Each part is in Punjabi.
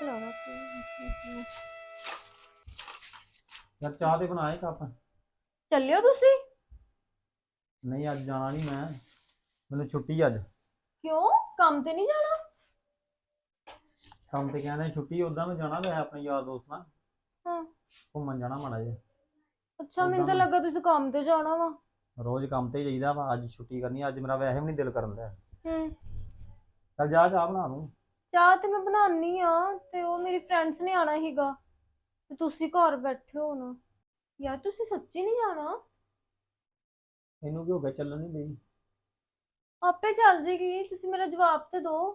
ਚਲਾਉਣਾ ਯਾਰ ਚਾਹ ਤੇ ਬਣਾਏ ਕੱਪ। ਚੱਲਿਓ ਤੁਸੀਂ? ਨਹੀਂ ਅੱਜ ਜਾਣਾ ਨਹੀਂ ਮੈਂ। ਮੈਨੂੰ ਛੁੱਟੀ ਅੱਜ। ਕਿਉਂ? ਕੰਮ ਤੇ ਨਹੀਂ ਜਾਣਾ? ਕੰਮ ਤੇ ਕਹਿੰਦੇ ਛੁੱਟੀ ਉਦਾਂ ਮੈਂ ਜਾਣਾ ਵੈਸੇ ਆਪਣੇ ਯਾਰ ਦੋਸਤ ਨਾਲ। ਹਾਂ। ਘੁੰਮਣ ਜਾਣਾ ਮਾੜਾ ਜਿਹਾ। ਅੱਛਾ ਮੈਨੂੰ ਤਾਂ ਲੱਗਾ ਤੁਸੀਂ ਕੰਮ ਤੇ ਜਾਣਾ ਵਾ। ਰੋਜ਼ ਕੰਮ ਤੇ ਹੀ ਜਾਈਦਾ ਵਾ ਅੱਜ ਛੁੱਟੀ ਕਰਨੀ ਅੱਜ ਮੇਰਾ ਵੈਸੇ ਵੀ ਨਹੀਂ ਦਿਲ ਕਰਨ ਦਾ ਹੂੰ। ਚੱਲ ਜਾ ਚਾਹ ਬਣਾ ਲੂੰ ਚਾਹ ਤੇ ਮੈਂ ਬਣਾਉਣੀ ਆ ਤੇ ਉਹ ਮੇਰੀ ਫਰੈਂਡਸ ਨੇ ਆਣਾ ਸੀਗਾ ਤੇ ਤੁਸੀਂ ਘਰ ਬੈਠੇ ਹੋ ਨਾ ਯਾਰ ਤੁਸੀਂ ਸੱਚੀ ਨਹੀਂ ਜਾਣਾ? ਇਹਨੂੰ ਕੀ ਹੋ ਗਿਆ ਚੱਲਣ ਨਹੀਂ ਦੇਈ ਆਪੇ ਚੱਲ ਜੇਗੀ ਤੁਸੀਂ ਮੇਰਾ ਜਵਾਬ ਤੇ ਦਿਓ।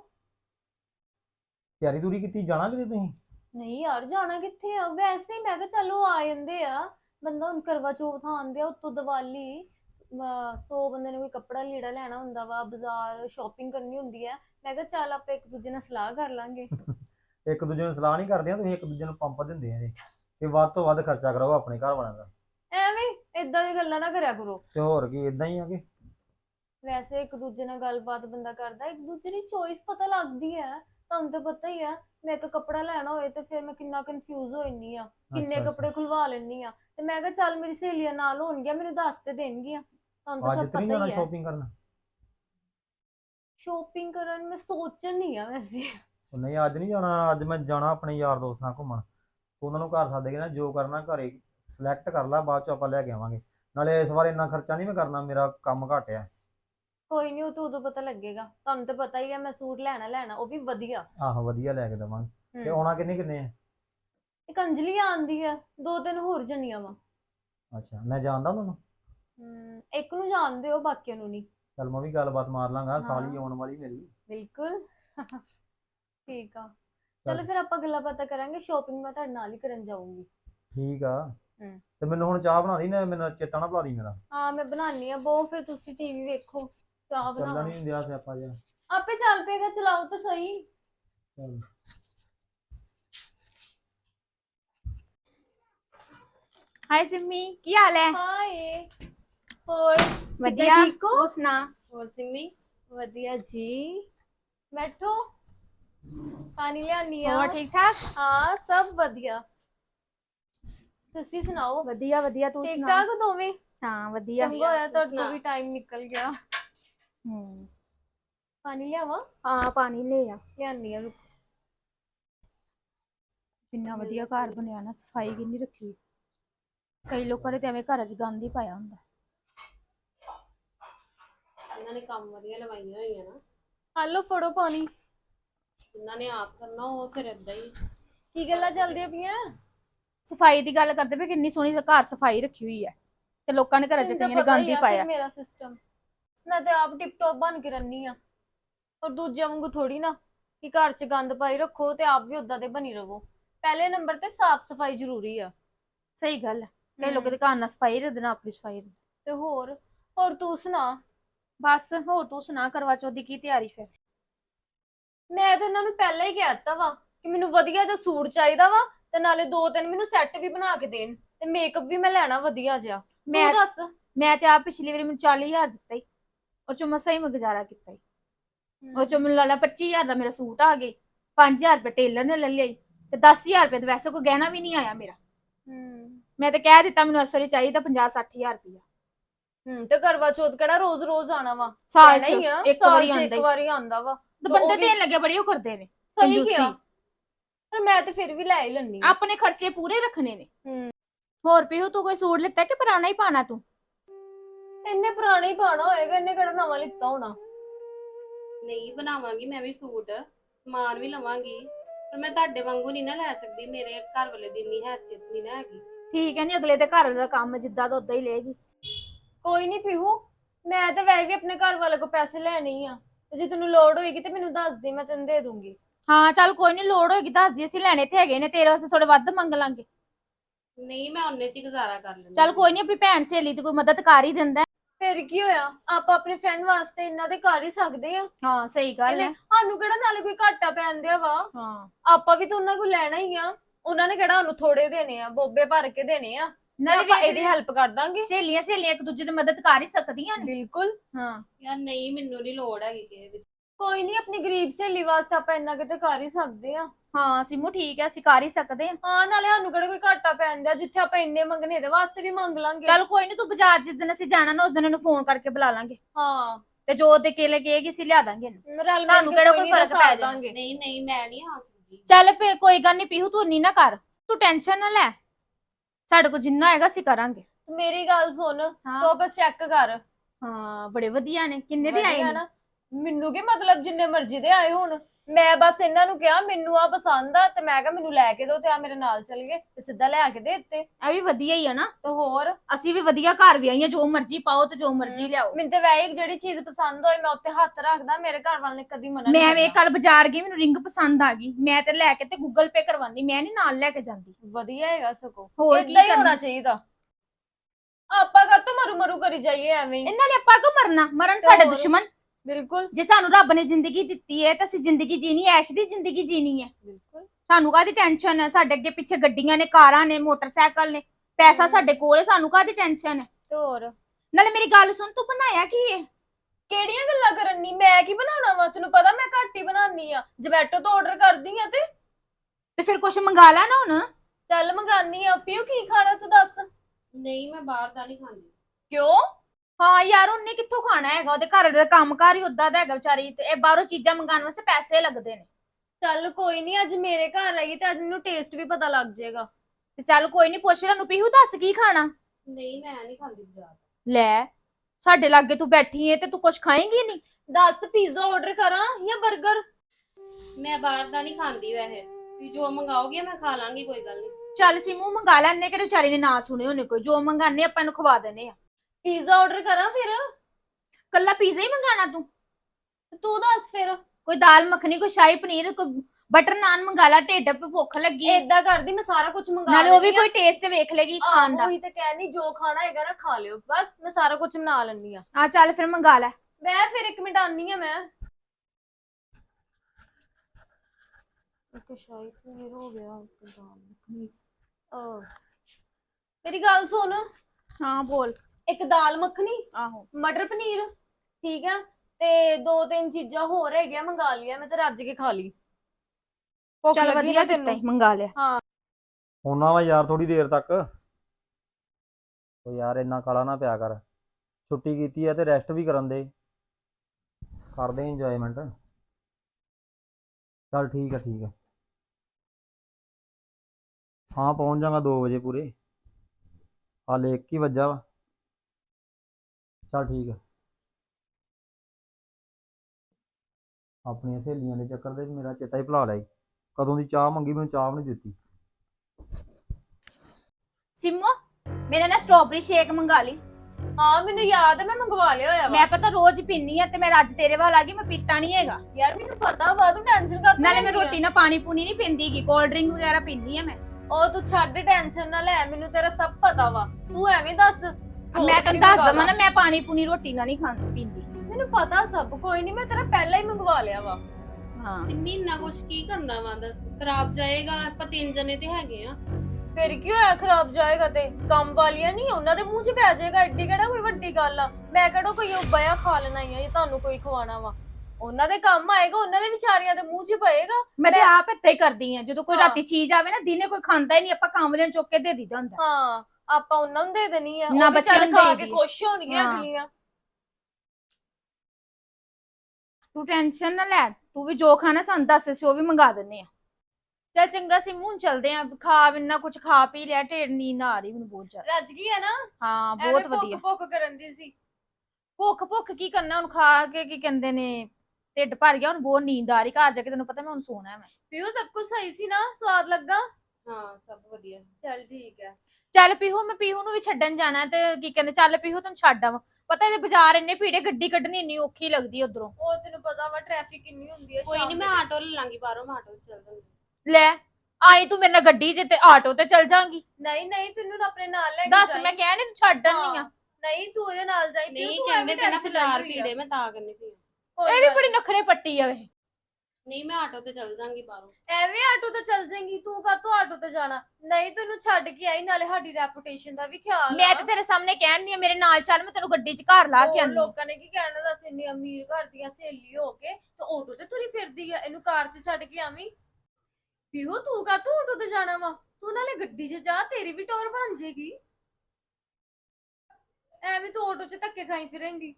ਤਿਆਰੀ ਤੂਰੀ ਕੀਤੀ ਜਾਣਾ ਕਿਤੇ ਤੁਸੀਂ? ਨਹੀਂ ਯਾਰ ਜਾਣਾ ਕਿੱਥੇ ਆ? ਵੈਸੇ ਹੀ ਮੈਂ ਕਿਹਾ ਚਲੋ ਆ ਜਾਂਦੇ ਆ। ਬੰਦਾ ਹੁਣ ਕਰਵਾ ਚੌਥ ਆਉਂਦੇ ਆ ਉੱਤੋਂ ਦੀਵਾਲੀ। ਸੌ ਬੰਦੇ ਨੇ ਕੋਈ ਕੱਪੜਾ ਲੀੜਾ ਲੈਣਾ ਹੁੰਦਾ ਵਾ ਬਾਜ਼ਾਰ ਸ਼ਾਪਿੰਗ ਕਰਨੀ ਹੁੰਦੀ ਹੈ ਮੈਂ ਕਿਹਾ ਚੱਲ ਆਪਾਂ ਇੱਕ ਦੂਜੇ ਨਾਲ ਸਲਾਹ ਕਰ ਲਾਂਗੇ। ਇੱਕ ਦੂਜੇ ਨੂੰ ਸਲਾਹ ਨਹੀਂ ਕਰਦੇ ਆ ਤੁਸੀਂ ਇੱਕ ਦੂਜੇ ਨੂੰ ਪੰਪ ਦਿੰਦੇ ਆ ਜੀ। ਕਿ ਵੱਧ ਤੋਂ ਵੱਧ ਖਰਚਾ ਕਰੋ ਆਪਣੇ ਘਰ ਵਾਲਿਆਂ ਦਾ। ਐਵੇਂ ਇਦਾਂ ਦੀ ਗੱਲਾਂ ਨਾ ਕਰਿਆ ਕਰੋ। ਤੇ ਹੋਰ ਕੀ ਇਦਾਂ ਹੀ ਆ ਕਿ? ਵੈਸੇ ਇੱਕ ਦੂਜੇ ਨਾਲ ਗੱਲਬਾਤ ਬੰਦਾ ਕਰਦਾ ਇੱਕ ਦੂਜੇ ਦੀ ਚੋਇਸ ਪਤਾ ਲੱਗਦੀ ਹੈ ਤੁਹਾਨੂੰ ਤਾਂ ਪਤਾ ਹੀ ਆ ਮੈਂ ਇੱਕ ਕੱਪੜਾ ਲੈਣਾ ਹੋਏ ਤੇ ਫਿਰ ਮੈਂ ਕਿੰਨਾ ਕੰਫਿਊਜ਼ ਹੋ ਜੰਨੀ ਆ। ਕਿੰਨੇ ਅੱਛਾ। ਕੱਪੜੇ ਖੁਲਵਾ ਲੈਣੀ ਆ। ਤੇ ਮੈਂ ਕਿਹਾ ਚੱਲ ਮੇਰੀ ਸਹੇਲੀਆਂ ਨਾਲ ਹੋਣਗੀਆਂ ਮੈਨੂੰ ਦੱਸ ਤੇ ਦੇਣਗੀਆਂ। ਤੁਹਾਨੂੰ ਤਾਂ ਅੱਜ ਸਭ ਤੇ ਨਹੀਂ ਪਤਾ ਜਾਣਾ ਹੀ ਹੈ। ਸ਼ਾਪਿੰਗ ਕਰਨ? ਸ਼ੋਪਿੰਗ ਕਰਨ ਮੈਂ ਸੋਚਣ ਨਹੀਂ ਆ ਵੈਸੇ। ਉਹ ਨਹੀਂ ਅੱਜ ਨਹੀਂ ਜਾਣਾ ਅੱਜ ਮੈਂ ਜਾਣਾ ਆਪਣੇ ਯਾਰ ਦੋਸਤਾਂ ਨਾਲ ਘੁੰਮਣ। ਉਹਨਾਂ ਨੂੰ ਘਰ ਸੱਦ ਕੇ ਨਾ ਜੋ ਕਰਨਾ ਘਰੇ ਸਿਲੈਕਟ ਕਰ ਲਾ ਬਾਅਦ ਚ ਆਪਾਂ ਲੈ ਕੇ ਆਵਾਂਗੇ। ਨਾਲੇ ਇਸ ਵਾਰ ਇੰਨਾ ਖਰਚਾ ਨਹੀਂ ਮੈਂ ਕਰਨਾ ਮੇਰਾ ਕੰਮ ਘੱਟ ਆ। ਕੋਈ ਨਹੀਂ ਉਹ ਤਾਂ ਉਦੋਂ ਪਤਾ ਲੱਗੇਗਾ। ਤੁਹਾਨੂੰ ਤਾਂ ਪਤਾ ਹੀ ਆ ਮੈਂ ਸੂਟ ਲੈਣਾ ਲੈਣਾ ਉਹ ਵੀ ਵਧੀਆ। ਆਹੋ ਵਧੀਆ ਲੈ ਕੇ ਦੇਵਾਂਗੇ। ਤੇ ਹਮ। ਆਉਣਾ ਕਿੰਨੇ ਕਿੰਨੇ ਆ? ਇੱਕ ਅੰਜਲੀ ਆਂਦੀ ਆ ਦੋ ਤਿੰਨ ਹੋਰ ਜਣੀਆਂ ਵਾ। ਅੱਛਾ ਮੈਂ ਜਾਣਦਾ ਤੁਹਾਨੂੰ ਇੱਕ ਨੂੰ ਜਾਣਦੇ ਹੋ ਬਾਕੀਆਂ ਨੂੰ ਨਹੀਂ। ਚੱਲ ਮੈਂ ਵੀ ਗੱਲਬਾਤ ਮਾਰ ਲਾਂਗਾ ਸਾਲੀ। ਆਉਣ ਵਾਲੀ ਮੇਰੀ ਬਿਲਕੁਲ। ਠੀਕ ਆ। ਚਲੋ। ਫਿਰ ਆਪਾਂ ਗੱਲਾਂ ਬਾਤਾਂ ਕਰਾਂਗੇ ਸ਼ਾਪਿੰਗ ਮੈਂ ਤੁਹਾਡੇ ਨਾਲ ਹੀ ਕਰਨ ਜਾਊਂਗੀ। ਠੀਕ ਆ। ਹਮ। ਤੇ ਮੈਨੂੰ ਹੁਣ ਚਾਹ ਬਣਾ ਦੀ ਨਾ ਮੈਨੂੰ ਚੇਤਾ ਨਾ ਭੁਲਾ ਦੀ ਮੇਰਾ। ਹਾਂ ਮੈਂ ਬਣਾਉਣੀ ਆ ਬਹੁ ਫਿਰ ਤੁਸੀਂ ਟੀਵੀ ਵੇਖੋ ਚਾਹ ਚੱਲਣਾ ਬਣਾਓ ਨਹੀਂ ਦਿਆ ਸਿਆਪਾ ਜਿਹਾ। ਆਪੇ ਚੱਲ ਪਏਗਾ ਚਲਾਓ ਤਾਂ ਸਹੀ। ਚੱਲ। ਹਾਈ ਸਿੰਮੀ ਕੀ ਹਾਲ ਹੈ? ਹਾਏ। ਹੋਰ ਵਧੀਆ ਠੀਕ ਹੋ? ਸੁਣਾ। ਹੋਰ ਸਿੰਮੀ? ਵਧੀਆ ਜੀ। ਬੈਠੋ। ਪਾਣੀ ਲਿਆਨੀ ਆ। ਹੋਰ ਠੀਕ ਠਾਕ? ਹਾਂ ਸਭ ਵਧੀਆ। ਤੁਸੀਂ ਸੁਣਾਓ? ਵਧੀਆ ਵਧੀਆ ਤੂੰ ਠੀਕ ਸੁਣਾ? ਠਾਕ ਦੋਵੇਂ? ਹਾਂ ਵਧੀਆ। ਚੰਗਾ ਹੋਇਆ ਤੁਹਾਡੇ ਵੀ ਟਾਈਮ ਨਿਕਲ ਗਿਆ। ਹੂੰ। ਪਾਣੀ ਲਿਆਵਾਂ? ਹਾਂ ਪਾਣੀ ਲੈ ਆ। ਲਿਆਨੀ ਆ। ਰੁਕ ਕਿੰਨਾ ਵਧੀਆ ਘਰ ਬਣਿਆ ਨਾ ਸਫ਼ਾਈ ਕਿੰਨੀ ਰੱਖੀ। ਕਈ ਲੋਕਾਂ ਦੇ ਤੇ ਐਵੇਂ ਘਰਾਂ 'ਚ ਗੰਦ ਹੀ ਪਾਇਆ ਹੁੰਦਾ। ਇਹਨਾਂ ਨੇ ਕੰਮ ਵਧੀਆ ਲਵਾਈਆਂ ਹੋਈਆਂ ਨਾ। ਹਾਲੋ ਫੜੋ ਪਾਣੀ। ਇਹਨਾਂ ਨੇ ਆਪ ਕਰਨਾ ਉਹ ਫਿਰ ਏਦਾਂ ਹੀ ਕੀ ਗੱਲਾਂ ਚੱਲਦੀਆਂ ਪਈਆਂ? ਸਫ਼ਾਈ ਦੀ ਗੱਲ ਕਰਦੇ ਪਏ ਕਿੰਨੀ ਸੋਹਣੀ ਘਰ ਸਫ਼ਾਈ ਰੱਖੀ ਹੋਈ ਹੈ। ਤੇ ਲੋਕਾਂ ਨੇ ਘਰਾਂ 'ਚ ਕਈਆਂ ਨੇ ਗੰਦ ਹੀ ਆ ਪਾਇਆ। ਮੇਰਾ ਸਿਸਟਮ ਮੈਂ ਤੇ ਆਪ ਟਿਪ ਟੌਪ ਬਣ ਕੇ ਰਹਿਨੀ ਆ ਔਰ ਦੂਜਿਆਂ ਵਾਂਗੂ ਥੋੜੀ ਨਾ ਕਿ ਘਰ 'ਚ ਗੰਦ ਪਾਈ ਰੱਖੋ ਤੇ ਆਪ ਵੀ ਉਦਾਂ ਦੇ ਬਣੀ ਰਹੋ। ਪਹਿਲੇ ਨੰਬਰ ਤੇ ਸਾਫ਼ ਸਫ਼ਾਈ ਜ਼ਰੂਰੀ ਆ। ਸਹੀ ਗੱਲ ਹੈ। ਕਈ ਲੋਕਾਂ ਦੇ ਘਰ ਨਾਲ ਸਫ਼ਾਈ ਰੱਖਦੇ ਨਾ ਆਪਣੀ ਸਫ਼ਾਈ ਰੱਖਦੇ। ਤੇ ਹੋਰ? ਹੋਰ ਤੂੰ ਸੁਣਾ ਬਸ ਹੋਰ ਤੂੰ ਸੁਣਾ ਕਰਵਾ ਚੌਥ ਦੀ ਕੀ ਤਿਆਰੀ ਫਿਰ? ਮੈਂ ਤਾਂ ਇਹਨਾਂ ਨੂੰ ਪਹਿਲਾਂ ਹੀ ਕਹਿ ਦਿੱਤਾ ਵਾ ਕਿ ਮੈਨੂੰ ਵਧੀਆ ਜਿਹਾ ਸੂਟ ਚਾਹੀਦਾ ਵਾ ਤੇ ਨਾਲੇ ਦੋ ਤਿੰਨ ਮੈਨੂੰ ਸੈੱਟ ਵੀ ਬਣਾ ਕੇ ਦੇਣ ਤੇ ਮੇਕਅਪ ਵੀ ਮੈਂ ਲੈਣਾ ਵਧੀਆ ਜਿਹਾ। ਮੈਂ ਤੂੰ ਦੱਸ। ਮੈਂ ਤੇ ਆਪ ਪਿਛਲੀ ਵਾਰੀ ਮੈਨੂੰ 40000 ਦਿੱਤਾ ਹੀ ਉਹ ਚੋਂ ਮਸਾਂ ਹੀ ਮੈਂ ਗੁਜ਼ਾਰਾ ਕੀਤਾ ਈ। ਉਹ ਚੋਂ ਮੈਨੂੰ ਲੱਲਾ 25000 ਦਾ ਮੇਰਾ ਸੂਟ ਆ ਗਏ 5000 ਰੁਪਏ ਟੇਲਰ ਨੇ ਲੈ ਲਿਆ ਈ ਤੇ 10000 ਰੁਪਏ ਤੇ ਵੈਸੇ ਕੋਈ ਗਹਿਣਾ ਵੀ ਨਹੀਂ ਆਇਆ ਮੇਰਾ। ਹੂੰ। ਮੈਂ ਤੇ ਕਹਿ ਦਿੱਤਾ ਮੈਨੂੰ ਅਸਲੀ ਚਾਹੀਦਾ 50 60000 ਰੁਪਇਆ। ਹੂੰ ਤੇ ਕਰਵਾ ਚੌਥ ਕਿਹੜਾ ਰੋਜ਼ ਰੋਜ਼ ਆਣਾ ਵਾ? ਸਾਲ ਕਹਿਣਾ ਹੀ ਆ, ਚ ਇੱਕ ਸਾਲ ਵਾਰੀ ਚ ਆਉਂਦਾ ਇੱਕ ਵਾਰੀ ਆਉਂਦਾ ਵਾ। ਤੇ ਉਹ ਬੰਦੇ ਵੀ- ਦੇਣ ਲੱਗੇ ਬੜੀ ਉਹ ਕਰਦੇ ਨੇ ਸਹੀ ਕੰਜੂਸੀ। ਕਿਹਾ। ਪਰ ਮੈਂ ਤੇ ਫਿਰ ਵੀ ਲੈ ਹੀ ਲੈਣੀ ਆਪਣੇ ਖਰਚੇ ਪੂਰੇ ਰੱਖਣੇ ਨੇ। ਹੂੰ। ਹੋਰ ਪੀਹੂ ਤੂੰ ਕੋਈ ਸੂਟ ਲਿੱਤਾ ਕਿ ਪੁਰਾਣਾ ਹੀ ਪਾਣਾ ਤੂੰ? ਇੰਨੇ ਪੁਰਾਣਾ ਹੀ ਪਾਣਾ ਹੋਏਗਾ ਇੰਨੇ ਕਿਹੜਾ ਨਵਾਂ ਲਿੱਤਾ ਹੋਣਾ? ਨਹੀਂ ਬਣਾਵਾਂਗੀ ਮੈਂ ਵੀ ਸੂਟ ਸਮਾਨ ਵੀ ਲਵਾਂਗੀ। ਪਰ ਮੈਂ ਤੁਹਾਡੇ ਵਾਂਗੂ ਨਹੀਂ ਨਾ ਲੈ ਸਕਦੀ ਮੇਰੇ ਘਰ ਵਾਲੇ ਦੀ ਇੰਨੀ ਹੈਸੀਅਤ ਨਹੀਂ ਨਾ ਹੈਗੀ। ਠੀਕ ਹੈ ਨਹੀਂ ਅਗਲੇ ਦੇ ਘਰ ਦਾ ਕੰਮ ਜਿੱਦਾਂ ਦਾ ਉਦਾਂ ਹੀ ਲਏਗੀ। ਕੋਈ ਨਹੀਂ ਪੀਹੂ ਮੈਂ ਤਾਂ ਵੈਸੇ ਵੀ ਆਪਣੇ ਘਰ ਵਾਲੇ ਕੋ ਪੈਸੇ ਲੈਣੇ ਹੀ ਆ। ਤੇ ਜੇ ਤੈਨੂੰ ਲੋੜ ਹੋਏਗੀ ਤੇ ਮੈਨੂੰ ਦੱਸ ਦੇ ਮੈਂ ਤੈਨੂੰ ਦੇ ਦੂੰਗੀ। ਹਾਂ ਚੱਲ ਕੋਈ ਨਹੀਂ ਲੋੜ ਹੋਏਗੀ ਦੱਸ ਦੀ ਅਸੀਂ ਲੈਣੇ ਤੇ ਹੈਗੇ ਨੇ ਤੇਰੇ ਵਾਸਤੇ ਥੋੜੇ ਵੱਧ ਮੰਗ ਲਾਂਗੇ। ਨਹੀਂ ਮੈਂ ਉਹਨੇ ਚ ਹੀ ਗੁਜ਼ਾਰਾ ਕਰ ਲੈਂਦੀ ਚੱਲ ਕੋਈ ਨਹੀਂ ਆਪਣੀ ਭੈਣ ਸਹੇਲੀ ਦੀ ਕੋਈ ਮਦਦ ਕਰ ਹੀ ਦਿੰਦਾ ਹੈ। ਫਿਰ ਕੀ ਹੋਇਆ? ਆਪਾਂ ਆਪਣੇ ਫਰੈਂਡ ਵਾਸਤੇ ਇਹਨਾਂ ਦੇ ਕਰ ਹੀ ਸਕਦੇ ਆ। ਹਾਂ ਸਹੀ ਗੱਲ ਹੈ। ਸਾਨੂੰ ਕਿਹੜਾ ਨਾਲੇ ਕੋਈ ਘਾਟਾ ਪੈਂਦਿਆ ਵਾ? ਹਾਂ। ਆਪਾਂ ਵੀ ਤਾਂ ਉਹਨਾਂ ਕੋਲ ਲੈਣਾ ਹੀ ਆ। ਉਹਨਾਂ ਨੇ ਕਿਹੜਾ ਸਾਨੂੰ ਥੋੜੇ ਦੇਣੇ ਆ ਬੋਬੇ ਭਰ ਕੇ ਦੇਣੇ ਆ। ਨਾਲੇ ਆਪਾਂ ਵੀ ਇਹਦੀ ਹੈਲਪ ਕਰ ਦਾਂਗੇ। ਸਹੇਲੀਆਂ ਸਹੇਲੀਆਂ ਇੱਕ ਦੂਜੇ ਦੀ ਮਦਦ ਕਰ ਹੀ ਸਕਦੀਆਂ ਨੇ। ਬਿਲਕੁਲ। ਹਾਂ। ਯਾਰ ਨਹੀਂ ਮੈਨੂੰ ਨਹੀਂ ਲੋੜ ਹੈਗੀ ਕਿਸੇ ਦੀ। ਕੋਈ ਨਹੀਂ ਆਪਣੀ ਗਰੀਬ ਸਹੇਲੀ ਵਾਸਤੇ ਆਪਾਂ ਇੰਨਾ ਕਿਤੇ ਕਰ ਹੀ ਸਕਦੇ ਆ। ਹਾਂ ਸਿੰਮੂ ਠੀਕ ਹੈ ਅਸੀਂ ਕਰ ਹੀ ਸਕਦੇ ਹਾਂ। ਹਾਂ ਨਾਲੇ ਸਾਨੂੰ ਕਿਹੜਾ ਕੋਈ ਘਾਟਾ ਪੈਂਦਾ ਜਿੱਥੇ ਆਪਾਂ ਇੰਨੇ ਮੰਗਨੇ ਇਹਦੇ ਵਾਸਤੇ ਵੀ ਮੰਗ ਲਾਂਗੇ। ਚੱਲ ਕੋਈ ਨਹੀਂ ਤੂੰ ਬਾਜ਼ਾਰ ਜਿਸ ਦਿਨ ਅਸੀਂ ਜਾਣਾ ਨਾ ਉਸ ਦਿਨ ਇਹਨੂੰ ਫੋਨ ਕਰਕੇ ਬੁਲਾ ਲਾਂਗੇ। ਹਾਂ। ਤੇ ਜੋ ਤੇ ਕੇਲੇ ਕਹੇਗੀ ਅਸੀਂ ਲਿਆ ਦਾਂਗੇ ਇਹਨੂੰ। ਰਲ ਮਿਲ ਸਾਨੂੰ ਕਿਹੜਾ ਕੋਈ ਫ਼ਰਕ ਪੈ ਜਾਣਾ। ਦਾਂਗੇ। ਨਹੀਂ ਨਹੀਂ ਮੈਂ ਨਹੀਂ ਆ ਸਕਦੀ। ਚੱਲ ਫੇ ਕੋਈ ਗੱਲ ਨਹੀਂ ਪੀਹੂ ਤੂੰ ਨੀ ਨਾ ਕਰ। ਤੂੰ ਟੈਨਸ਼ਨ ਨਾ ਲੈ। ਸਾਡੇ ਕੋਲ ਜਿੰਨਾ ਹੈਗਾ ਅਸੀਂ ਕਰਾਂਗੇ। ਮੇਰੀ ਗੱਲ ਸੁਣ ਹਾਂ। ਤੋ ਬਸ ਚੈੱਕ ਕਰ। ਹਾਂ ਬੜੇ ਵਧੀਆ ਨੇ ਕਿੰਨੇ ਦੇ ਆਏ ਵਧੀਆ ਨੇ? ਨਾ। ਮੈਨੂੰ ਕੀ ਮਤਲਬ ਜਿੰਨੇ ਮਰਜ਼ੀ ਦੇ ਆਏ ਹੁਣ? ਮੈਂ ਬਸ ਇਹਨਾਂ ਨੂੰ ਕਿਹਾ ਮੈਨੂੰ ਆ ਪਸੰਦ ਆ ਤੇ ਮੈਂ ਕਿਹਾ ਮੈਨੂੰ ਲੈ ਕੇ ਦਿਓ ਤੇ ਆ ਮੇਰੇ ਨਾਲ ਚੱਲ ਗਏ ਤੇ ਸਿੱਧਾ ਲੈ ਕੇ ਦੇ ਦਿੱਤੇ। ਇਹ ਵੀ ਵਧੀਆ ਹੀ ਆ ਨਾ। ਤੇ ਹੋਰ? ਅਸੀਂ ਵੀ ਵਧੀਆ ਘਰ ਵੀ ਆਈਆਂ ਜੋ ਮਰਜ਼ੀ ਪਾਓ ਤੇ ਜੋ ਮਰਜ਼ੀ ਲਿਆਓ। ਮੈਨੂੰ ਤੇ ਵੈਸੇ ਜਿਹੜੀ ਚੀਜ਼ ਪਸੰਦ ਹੋਏ ਮੈਂ ਉੱਤੇ ਹੱਥ ਰੱਖਦਾ ਮੇਰੇ ਘਰ ਵਾਲੇ ਨੇ ਕਦੀ ਮਨਾ ਨਹੀਂ ਮੈਂ ਵੇ ਕਰਨਾ। ਕੱਲ ਬਾਜ਼ਾਰ ਗਈ ਮੈਨੂੰ ਰਿੰਗ ਪਸੰਦ ਆ ਗਈ। ਮੈਂ ਤੇ ਲੈ ਕੇ ਤੇ ਗੂਗਲ ਪੇ ਕਰਵਾਨੀ ਮੈਂ ਨਹੀਂ ਨਾਲ ਲੈ ਕੇ ਜਾਂਦੀ। ਵਧੀਆ ਹੈਗਾ ਸਗੋਂ। ਹੋਰ ਕੀ ਏਦਾਂ ਹੀ ਕਰਨਾ? ਹੋਣਾ ਚਾਹੀਦਾ। ਆਪਾਂ ਕਾਹਤੋਂ ਮਰੂ ਮਰੂ ਕਰੀ ਜਾਈਏ ਐਵੇਂ ਹੀ? ਇਹਨਾਂ ਨੇ ਆਪਾਂ ਕਿਉਂ ਮਰਨਾ? ਮਰਨ ਤੇ ਸਾਡੇ ਹੋਰ। ਦੁਸ਼ਮਣ। ਬਿਲਕੁਲ। ਜੇ ਸਾਨੂੰ ਰੱਬ ਨੇ ਜ਼ਿੰਦਗੀ ਦਿੱਤੀ ਹੈ ਤਾਂ ਅਸੀਂ ਜ਼ਿੰਦਗੀ ਜੀਣੀ ਐਸ਼ ਦੀ ਜ਼ਿੰਦਗੀ ਜੀਣੀ ਹੈ ਬਿਲਕੁਲ। ਸਾਨੂੰ ਕਾਹਦੀ ਟੈਨਸ਼ਨ ਹੈ ਸਾਡੇ ਅੱਗੇ ਪਿੱਛੇ ਗੱਡੀਆਂ ਨੇ ਕਾਰਾਂ ਨੇ ਮੋਟਰਸਾਈਕਲ ਨੇ ਪੈਸਾ। ਸਾਡੇ ਕੋਲ ਹੈ ਸਾਨੂੰ ਕਾਹਦੀ ਟੈਨਸ਼ਨ ਹੈ ਤੇ ਹੋਰ? ਨਾਲੇ ਮੇਰੀ ਗੱਲ ਸੁਣ ਤੂੰ ਬਣਾਇਆ ਕੀ ਹੈ ਕਿਹੜੀਆਂ ਗੱਲਾਂ ਕਰਨੀ ਮੈਂ ਕੀ ਬਣਾਉਣਾ ਵਾ? ਤੈਨੂੰ ਪਤਾ ਮੈਂ ਘੱਟ ਹੀ ਬਣਾਉਣੀ ਆ। ਜਮੈਟੋ ਤੋਂ ਆਰਡਰ ਕਰਦੀ ਆ ਤੇ। ਤੇ ਫਿਰ ਕੁਛ ਮੰਗਾ ਲੈ ਨਾ ਹੁਣ। ਚੱਲ ਮੰਗਾਨੀ ਆ। ਪੀਓ ਕੀ ਖਾਣਾ ਤੂੰ ਦੱਸ। ਨਹੀਂ ਮੈਂ ਬਾਹਰ ਦਾ ਨਹੀਂ ਖਾਂਦੀ। ਕਿਉਂ? ਹਾਂ ਯਾਰ ਉਹਨੇ ਕਿੱਥੋਂ ਖਾਣਾ ਹੈਗਾ? ਉਹਦੇ ਘਰ ਦਾ ਕੰਮਕਾਰ ਹੀ ਉਦਾਂ ਦਾ ਹੈਗਾ ਵਿਚਾਰੀ ਤੇ। ਇਹ ਬਾਹਰੋਂ ਚੀਜ਼ਾਂ ਮੰਗਾਉਣ ਵਾਸਤੇ ਪੈਸੇ ਲੱਗਦੇ ਨੇ। ਚੱਲ ਕੋਈ ਨਹੀਂ ਅੱਜ ਮੇਰੇ ਘਰ ਆਈ ਤੇ ਅੱਜ ਮੈਨੂੰ ਟੇਸਟ ਵੀ ਪਤਾ ਲੱਗ ਜਾਏਗਾ। ਤੇ ਚੱਲ ਕੋਈ ਨਹੀਂ ਪੁੱਛ ਲੈ ਨੂੰ ਪੀਹੂ ਦੱਸ ਕੀ ਖਾਣਾ? ਨਹੀਂ ਮੈਂ ਨਹੀਂ ਖਾਂਦੀ ਬਾਜ਼ਾਰ। ਲੈ ਸਾਡੇ ਲਾਗੇ ਤੂੰ ਬੈਠੀ ਏ ਤੇ ਤੂੰ ਕੁਛ ਖਾਏਂਗੀ ਨਹੀਂ ਦੱਸ ਪੀਜ਼ਾ ਆਰਡਰ ਕਰਾਂ ਜਾਂ 버ਗਰ ਮੈਂ ਬਾਹਰ ਦਾ ਨਹੀਂ ਖਾਂਦੀ ਵੈਸੇ। ਤੁਸੀਂ ਜੋ ਮੰਗਾਓਗੇ ਮੈਂ ਖਾ ਲਾਂਗੀ ਕੋਈ ਗੱਲ ਨਹੀਂ ਚੱਲ ਸਿਮੂ ਮੰਗਾ ਲੈਣੇ ਕਿ ਵਿਚਾਰੀ ਨੇ ਨਾ ਸੁਣੇ ਹੋਣੇ ਕੋਈ। ਜੋ ਮੰਗਾਨੇ ਆਪਾਂ ਨੂੰ ਖਵਾ ਦੇਣੇ ਆ। ਪੀਜ਼ਾ ਆਰਡਰ ਕਰਾਂ ਫਿਰ? ਕੱਲਾ ਪੀਜ਼ਾ ਹੀ ਮੰਗਾਣਾ ਤੂੰ? ਤੂੰ ਦੱਸ ਫਿਰ। ਕੋਈ ਦਾਲ ਮੱਖਣੀ ਕੋਈ ਸ਼ਾਹੀ ਪਨੀਰ ਕੋਈ ਬਟਰ ਨਾਨ ਮੰਗਾ ਲਾ ਢਿੱਡ ਤੇ ਭੁੱਖ ਲੱਗੀ। ਏਦਾਂ ਕਰਦੀ ਮੈਂ ਸਾਰਾ ਕੁਝ ਮੰਗਾ ਨਾਲੇ ਉਹ ਵੀ ਲੈਂਦੀ ਆ। ਕੋਈ ਟੇਸਟ ਵੇਖ ਲੇਗੀ ਖਾਣ ਦਾ। ਉਹੀ ਤੇ ਕਹਿਣੀ ਜੋ ਖਾਣਾ ਹੈਗਾ ਨਾ ਖਾ ਲਿਓ। ਬਸ ਮੈਂ ਸਾਰਾ ਕੁਝ ਬਣਾ ਲੈਣੀ ਆ। ਆ ਚੱਲ ਫਿਰ ਮੰਗਾ ਲੈ। ਮੈਂ ਫਿਰ ਇੱਕ ਮਿੰਟ ਆਨੀ ਆ ਮੈਂ। ਇੱਕ ਸ਼ਾਹੀ ਪਨੀਰ ਹੋ ਗਿਆ ਇੱਕ ਦਾਲ ਮੱਖਣੀ। ਅਹ, ਮੇਰੀ ਗੱਲ ਸੁਣ। ਹਾਂ ਬੋਲ। ਇੱਕ ਦਾਲ ਮੱਖਣੀ ਆਹੋ। ਮਟਰ ਪਨੀਰ ਠੀਕ ਆ? ਤੇ ਦੋ ਤਿੰਨ ਚੀਜ਼ਾਂ ਹੋਰ ਹੈਗੀਆਂ ਮੰਗਾ ਲਿਆ ਮੈਂ ਤੇ ਰੱਜ ਕੇ ਖਾ ਲਈ। ਭੁੱਖ ਚੱਲ ਲੱਗੀ ਵਧੀਆ ਨਾ ਈ, ਮੰਗਾ ਲਿਆ। ਹੋਣਾ ਵਾ ਯਾਰ ਥੋੜੀ ਦੇਰ ਤੱਕ। ਉਹ ਯਾਰ ਇੰਨਾ ਕਾਲਾ ਨਾ ਪਿਆ ਕਰ। ਛੁੱਟੀ ਕੀਤੀ ਹੈ ਤੇ ਰੈਸਟ ਵੀ ਕਰਨ ਦੇ। ਕਰਦੇ ਇੰਜੋਇਮੈਂਟ ਚੱਲ ਠੀਕ ਹੈ ਠੀਕ ਹੈ ਹਾਂ ਪਹੁੰਚ ਜਾਗਾ 2 ਵਜੇ ਪੂਰੇ। ਹਾਲੇ 1 ਹੀ ਵੱਜਾ ਵਾ। ਚੱਲ ਠੀਕ ਹੈ ਆਪਣੀਆਂ ਸਹੇਲੀਆਂ ਦੇ ਚੱਕਰ ਦੇ ਵਿੱਚ ਮੇਰਾ ਚੇਤਾ ਹੀ ਭੁਲਾ ਲਿਆ ਈ। ਕਦੋਂ ਦੀ ਚਾਹ ਮੰਗੀ ਮੈਨੂੰ ਚਾਹ ਵੀ ਨਹੀਂ ਦਿੱਤੀ। ਸਿਮੋ ਮੇਰੇ ਨਾਲ ਸਟ੍ਰਾਬੇਰੀ ਸ਼ੇਕ ਮੰਗਾ ਲਈ। ਹਾਂ ਮੈਨੂੰ ਯਾਦ ਹੈ ਮੈਂ ਮੰਗਵਾ ਲਿਆ ਹੋਇਆ ਵਾ। ਮੈਂ ਪਤਾ ਰੋਜ਼ ਪੀਨੀ ਆ ਤੇ ਮੈਂ ਅੱਜ ਤੇਰੇ ਵੱਲ ਆ ਗਈ ਮੈਂ ਪੀਤਾ ਨਹੀਂ ਹੈਗਾ। ਯਾਰ ਮੈਨੂੰ ਪਤਾ ਵਾ ਤੂੰ ਟੈਨਸ਼ਨ ਕਰ ਨਾਲੇ ਮੈਂ ਰੋਟੀ ਨਾਲ ਪਾਣੀ ਪੂਣੀ ਨਹੀਂ ਪੀਂਦੀ ਗੀ ਕੋਲਡ ਡਰਿੰਕ ਵਗੈਰਾ ਪੀਂਦੀ ਆ ਮੈਂ। ਉਹ ਤੂੰ ਛੱਡ ਟੈਨਸ਼ਨ ਨਾ ਲੈ ਮੈਨੂੰ ਤੇਰਾ ਸਭ ਪਤਾ ਵਾ। ਤੂੰ ਐਵੇਂ ਦੱਸ ਮੈਂ ਤੈਨੂੰ ਦੱਸ ਦਵਾਂ ਨਾ ਮੈਂ ਪਾਣੀ ਪੂਣੀ ਰੋਟੀ ਨਾਲ ਨਹੀਂ ਖਾਂਦੀ ਪੀਂਦੀ। ਮੈਨੂੰ ਪਤਾ ਸਭ ਕੋਈ ਨਹੀਂ ਮੈਂ ਤੇਰਾ ਪਹਿਲਾਂ ਹੀ ਮੰਗਵਾ ਲਿਆ ਵਾ। ਹਾਂ। ਸਿੰਮੀ ਇੰਨਾ ਕੁਛ ਕੀ ਕਰਨਾ ਵਾ ਦੱਸ। ਖਰਾਬ ਜਾਏਗਾ ਆਪਾਂ ਤਿੰਨ ਜਣੇ ਤੇ ਹੈਗੇ ਆ। ਫਿਰ ਕੀ ਹੋਇਆ ਖਰਾਬ ਜਾਏਗਾ ਤੇ? ਕੰਮ ਵਾਲੀਆਂ ਨਹੀਂ ਉਹਨਾਂ ਦੇ ਮੂੰਹ 'ਚ ਪੈ ਜਾਏਗਾ ਐਡੀ ਕਿਹੜਾ ਕੋਈ ਵੱਡੀ ਗੱਲ ਆ? ਮੈਂ ਕਿਹੜਾ ਕੋਈ ਉਬਾਇਆ ਖਾ ਲੈਣਾ ਹੀ ਆ ਜਾਂ ਤੁਹਾਨੂੰ ਕੋਈ ਖਵਾਣਾ ਵਾ। ਉਹਨਾਂ ਦੇ ਕੰਮ ਆਏਗਾ ਉਹਨਾਂ ਦੇ ਵਿਚਾਰੀਆਂ ਦੇ ਮੂੰਹ 'ਚ ਪਏਗਾ। ਮੈਂ ਤੇ ਆਪ ਇੱਥੇ ਹੀ ਕਰਦੀ ਆ ਜਦੋਂ ਕੋਈ ਹਾਂ। ਰਾਤੀ ਚੀਜ਼ ਆਵੇ ਨਾ ਦਿਨੇ ਕੋਈ ਖਾਂਦਾ ਹੀ ਨਹੀਂ ਆਪਾਂ ਕੰਮ ਵਾਲਿਆਂ ਨੂੰ ਚੁੱਕ ਕੇ ਦੇ ਦਿੱਤਾ ਹੁੰਦਾ। ਹਾਂ। ਆਪਾਂ ਉਹਨਾਂ ਨੂੰ ਦੇ ਦੇਣੀ ਆ ਨਾ ਉਹ ਵੀ ਬੱਚਿਆਂ ਚੱਲ ਨੂੰ ਖਾ ਦੇ ਕੇ। ਖੁਸ਼ ਹੋਣਗੀਆਂ ਹਾਂ। ਅਗਲੀਆਂ। ਤੂੰ ਟੈਨਸ਼ਨ ਨਾ ਲੈ ਤੂੰ ਵੀ ਜੋ ਖਾਣਾ ਸਾਨੂੰ ਦੱਸ ਅਸੀਂ ਉਹ ਵੀ ਮੰਗਾ ਦਿੰਨੇ ਆ ਚੱਲ ਚੰਗਾ ਸੀ ਮੂੰਹ ਚਲਦੇ ਆ ਖਾ ਇੰਨਾ ਕੁਝ ਖਾ ਪੀ ਲਿਆ ਢੇਰ ਨੀਂਦ ਆ ਰਹੀ ਮੈਨੂੰ ਬਹੁਤ ਜ਼ਿਆਦਾ। ਰੱਜ ਗਈ ਹੈ ਨਾ? ਹਾਂ ਬਹੁਤ ਭੁੱਖ ਵਧੀਆ। ਭੁੱਖ ਕਰਨ ਦੀ ਸੀ। ਭੁੱਖ ਭੁੱਖ ਕੀ ਕਰਨਾ ਹੁਣ ਖਾ ਕੇ ਕੀ ਕਹਿੰਦੇ ਨੇ ਢਿੱਡ ਭਰ ਗਿਆ ਹੁਣ ਬਹੁਤ ਨੀਂਦ ਆ ਰਹੀ ਘਰ ਜਾ ਕੇ ਤੈਨੂੰ ਪਤਾ ਮੈਂ ਹੁਣ ਸੋਣਾ ਹੈ ਮੈਂ ਪੀਓ ਸਭ ਕੁਝ ਸਹੀ ਸੀ ਨਾ ਸਵਾਦ ਲੱਗਾ? ਹਾਂ ਸਭ ਵਧੀਆ। ਚੱਲ ਠੀਕ ਹੈ ਚੱਲ ਪੀਹੂ ਮੈਂ ਪੀਹੂ ਨੂੰ ਵੀ ਛੱਡਣ ਜਾਣਾ ਹੈ ਤੇ ਕੀ ਕਹਿੰਦੇ ਚੱਲ ਪੀਹੂ ਤੈਨੂੰ ਛੱਡ ਆਵਾਂ। ਪਤਾ ਇਹਦੇ ਬਾਜ਼ਾਰ ਇੰਨੇ ਭੀੜੇ ਗੱਡੀ ਕੱਢਣੀ ਇੰਨੀ ਔਖੀ ਲੱਗਦੀ ਉਧਰੋਂ। ਉਹ ਤੈਨੂੰ ਪਤਾ ਵਾ ਟ੍ਰੈਫਿਕ ਕਿੰਨੀ ਹੁੰਦੀ ਹੈ ਕੋਈ ਸ਼ਾਮ ਨਹੀਂ ਮੈਂ ਆਟੋ ਲੈ ਲਾਂਗੀ ਬਾਹਰੋਂ ਮੈਂ ਆਟੋ 'ਚ ਚੱਲ ਜਾਂਗੀ। ਲੈ ਆਈ ਤੂੰ ਮੇਰੇ ਨਾਲ ਗੱਡੀ ਤੇ ਤੇ ਆਟੋ ਤੇ ਚੱਲ ਜਾਾਂਗੀ ਨਹੀਂ ਨਹੀਂ ਤੈਨੂੰ ਨਾ ਆਪਣੇ ਨਾਲ ਲੈ ਕੇ ਦੱਸ ਜਾਈਂ। ਮੈਂ ਕਹਿ ਨਹੀਂ ਛੱਡਣ ਨਹੀਂ ਆ। ਹਾਂ, ਨਹੀਂ ਤੂੰ ਉਹਦੇ ਨਾਲ ਜਾਈ ਨਹੀਂ ਕਹਿੰਦੇ ਪਏ ਨਾ ਬਾਜ਼ਾਰ ਭੀੜੇ ਮੈਂ ਤਾਂ ਕਰਨੀ ਪਈ ਇਹ ਵੀ ਬੜੀ ਨਖਰੇ ਪੱਟੀ ਆ ਵੇ। ਨਹੀਂ ਮੈਂ ਆਟੋ ਤੇ ਚੱਲ ਜਾਾਂਗੀ ਬਾਹਰੋਂ। ਐਵੇਂ ਆਟੋ ਤੇ ਚੱਲ ਜਾਏਂਗੀ ਤੂੰ ਕਾਹਤੋਂ ਆਟੋ ਤੇ ਜਾਣਾ? ਨਹੀਂ ਤੈਨੂੰ ਛੱਡ ਕੇ ਆਈ ਨਾਲੇ ਸਾਡੀ ਰੈਪੂਟੇਸ਼ਨ ਦਾ ਵੀ ਖਿਆਲ ਮੈਂ। ਤੇ ਤੇਰੇ ਸਾਹਮਣੇ ਕਹਿਣ ਨਹੀਂ ਮੇਰੇ ਨਾਲ ਚੱਲ ਮੈਂ ਤੈਨੂੰ ਗੱਡੀ 'ਚ ਘਰ ਲਾ ਕੇ ਆਂਦੀ ਲੋਕਾਂ ਨੇ ਕੀ ਕਹਿਣਾ ਦੱਸ ਇੰਨੀ ਅਮੀਰ ਘਰ ਦੀਆਂ ਸਹੇਲੀ ਹੋ ਕੇ ਤੇ ਆਟੋ ਤੇ ਤੁਰੀ ਫਿਰਦੀ ਆ ਇਹਨੂੰ ਕਾਰ 'ਚ ਛੱਡ ਕੇ ਆਵੀਂ? ਪੀਹੂ ਤੂੰ ਕਾਹਤੋਂ ਆਟੋ ਤੇ ਜਾਣਾ ਵਾ? ਤੂੰ ਨਾਲੇ ਗੱਡੀ 'ਚ ਜਾ ਤੇਰੀ ਵੀ ਟੋਰ ਬਣ ਜੇਗੀ। ਐਵੇਂ ਤੂੰ ਆਟੋ 'ਚ ਧੱਕੇ ਖਾਈ ਫਿਰੇਂਗੀ।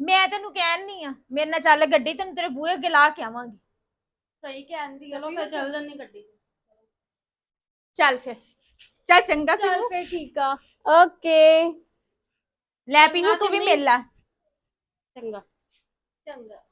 ਮੈਂ ਤੈਨੂੰ ਕਹਿਣ ਨਹੀਂ ਆ ਮੇਰੇ ਨਾਲ ਚੱਲ ਗੱਡੀ ਤੈਨੂੰ ਤੇਰੇ ਬੂਹੇ ਅੱਗੇ ਲਾ ਕੇ ਆਵਾਂਗੀ। ਸਹੀ ਕਹਿੰਦੀ ਚਲੋ ਫਿਰ ਚੱਲ ਜੰਨੀ ਗੱਡੀ ਚੱਲ ਫਿਰ ਚੱਲ ਚੰਗਾ ਚੱਲ ਫਿਰ ਫੇ ਠੀਕ ਆ। ਓਕੇ। ਲੈ ਪੀਹੂ ਤੂੰ ਵੀ ਸਿੰਮੀ। ਮਿਲ ਲੈ। ਚੰਗਾ। ਚੰਗਾ।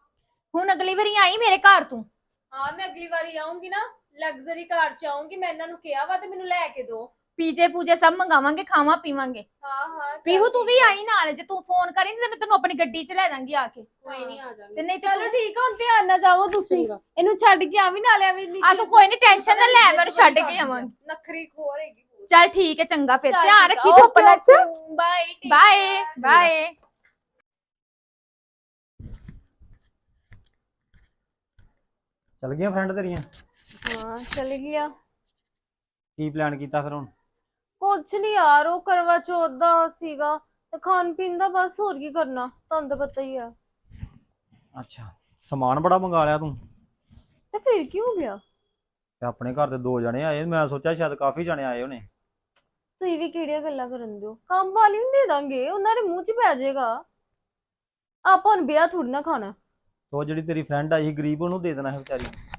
ਹੁਣ ਅਗਲੀ ਵਾਰੀ ਆਈ ਮੇਰੇ ਘਰ ਤੂੰ? ਹਾਂ ਮੈਂ ਅਗਲੀ ਵਾਰੀ ਆਉਂਗੀ ਨਾ ਲਗਜ਼ਰੀ ਕਾਰ 'ਚ ਆਉਂਗੀ ਮੈਂ ਇਹਨਾਂ ਨੂੰ ਕਿਹਾ ਵਾ ਤੇ ਮੈਨੂੰ ਲੈ ਕੇ ਦੋ। ਪੀਜੇ ਪੂਜੇ ਸਭ ਮੰਗਾਵਾਂਗੇ ਖਾਵਾਂ ਪੀਵਾਂਗੇ। ਹਾਂ ਹਾਂ ਚੱਲ ਪੀਹੂ ਤੂੰ ਵੀ ਠੀਕ ਆ। ਆਈ ਨਾਲ ਜੇ ਤੂੰ ਫੋਨ ਕਰੀ ਤੇ ਮੈਂ ਤੈਨੂੰ ਆਪਣੀ ਗੱਡੀ 'ਚ ਲੈ ਜਾਵਾਂਗੀ ਆ ਕੇ। ਕੋਈ ਨਹੀਂ ਆ ਤੇ ਜਾਾਂਗੇ ਨਹੀਂ ਚਲੋ ਚਲੋ ਠੀਕ ਆ ਹੁਣ ਧਿਆਨ ਨਾਲ ਜਾਵੋ ਤੁਸੀਂ। ਚੰਗਾ। ਇਹਨੂੰ ਛੱਡ ਕੇ ਆਵੀਂ ਨਾਲੇ ਐਵੇਂ ਨਿੱਕੀ ਆ ਤੂੰ ਕੋਈ ਨਹੀਂ ਟੈਨਸ਼ਨ ਨਾ ਲੈ ਮੈਂ ਉਹਨੂੰ ਛੱਡ ਕੇ ਆਵਾਂਗੀ। ਨਖਰੀ ਖੋਰੇਗੀ ਚੱਲ ਠੀਕ ਹੈ ਚੰਗਾ ਫਿਰ। ਚੱਲ ਧਿਆਨ ਠੀਕ ਰੱਖੀ ਧੁੱਪ ਓਕੇ, ਚ ਓਕੇ, ਬਾਏ ਠੀਕ ਬਾਏ ਆ। ਬਾਏ ਚੱਲ ਗਈਆਂ ਫਰੈਂਡ ਤੇਰੀਆਂ? ਹਾਂ ਚਲ ਗਿਆ ਕੀ ਪਲਾਨ ਕੀਤਾ ਫਿਰ ਹੁਣ? ਕੁਛ ਨਹੀਂ ਯਾਰ ਉਹ ਕਰਵਾ ਚੌਥ ਦਾ ਸੀਗਾ ਤੇ ਖਾਣ ਪੀਣ ਦਾ ਬਸ ਹੋਰ ਕੀ ਕਰਨਾ ਤੁਹਾਨੂੰ ਤਾਂ ਪਤਾ ਹੀ ਆ। ਅੱਛਾ ਸਮਾਨ ਬੜਾ ਮੰਗਾ ਲਿਆ ਤੂੰ? ਤੇ ਫਿਰ ਕੀ ਹੋ ਗਿਆ? ਤੇ ਆਪਣੇ ਘਰ ਦੇ ਦੋ ਜਣੇ ਆਏ ਮੈਂ ਸੋਚਿਆ ਸ਼ਾਇਦ ਕਾਫੀ ਜਣੇ ਆਏ ਹੋਣੇ। ਤੁਸੀਂ ਵੀ ਕਿਹੜੀਆਂ ਗੱਲਾਂ ਕਰਨ ਦਿਓ ਕੰਮ ਵਾਲੀ ਨੂੰ ਦੇ ਦਾਂਗੇ ਉਹਨਾਂ ਦੇ ਮੂੰਹ 'ਚ ਪੈ ਜਾਏਗਾ। ਆਪਾਂ ਹੁਣ ਵਿਆਹ ਥੋੜੀ ਨਾ ਖਾਣਾ। ਤੇ ਜਿਹੜੀ ਤੇਰੀ ਫਰੈਂਡ ਆਈ ਸੀ ਗਰੀਬ ਉਹਨੂੰ ਦੇ ਦੇਣਾ ਹੈ ਵਿਚਾਰੀ। ਨੂੰ।